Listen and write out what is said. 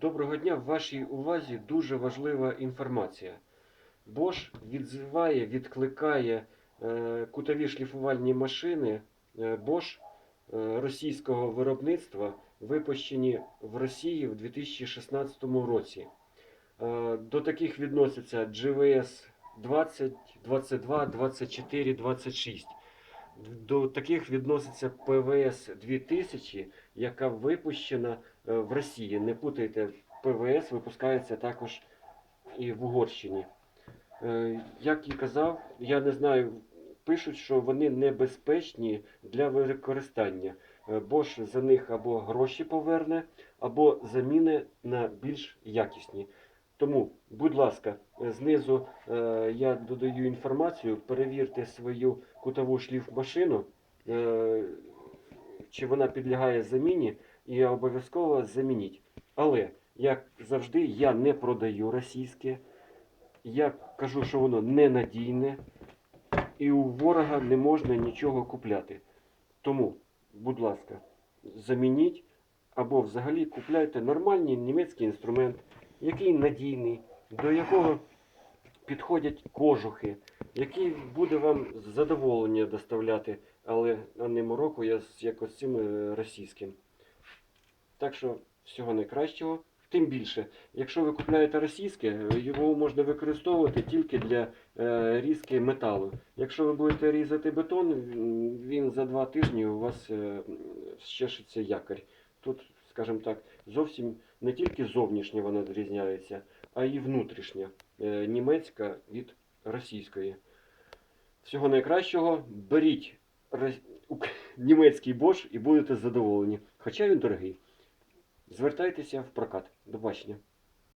Доброго дня. В вашій увазі дуже важлива інформація. Bosch відзиває, відкликає е, кутові шліфувальні машини е, Bosch е, російського виробництва, випущені в Росії в 2016 році. До таких відносяться GVS 20, 22, 24, 26. До таких відноситься ПВС 2000, яка випущена е, в Росії. Не путайте, ПВС випускається також і в Угорщині. Е, Як і казав, я не знаю, пишуть, що вони небезпечні для використання. Е, Bosch за них або гроші поверне, або заміни на більш якісні. Тому, будь ласка, е, знизу е, я додаю інформацію, перевірте свою кутову шліфмашину, е, чи вона підлягає заміні, і обов'язково замініть. Але, як завжди, я не продаю російське. Я кажу, що воно ненадійне, і у ворога не можна нічого купляти. Тому, будь ласка, замініть або взагалі купляйте нормальний німецький інструмент, який надійний, до якого підходять кожухи, який буде вам задоволення доставляти, але а не мороку я з якось цим е, російським. Так що всього найкращого. Тим більше, якщо ви купляєте російське, його можна використовувати тільки для е, різки металу. Якщо ви будете різати бетон, він за два тижні у вас е, щешиться якорь. Тут, скажімо так, зовсім не тільки зовнішнє вона відрізняється, а й внутрішня. Е, німецька від російської. Всього найкращого. Беріть німецький бош і будете задоволені. Хоча він дорогий. Звертайтеся в прокат. До бачення.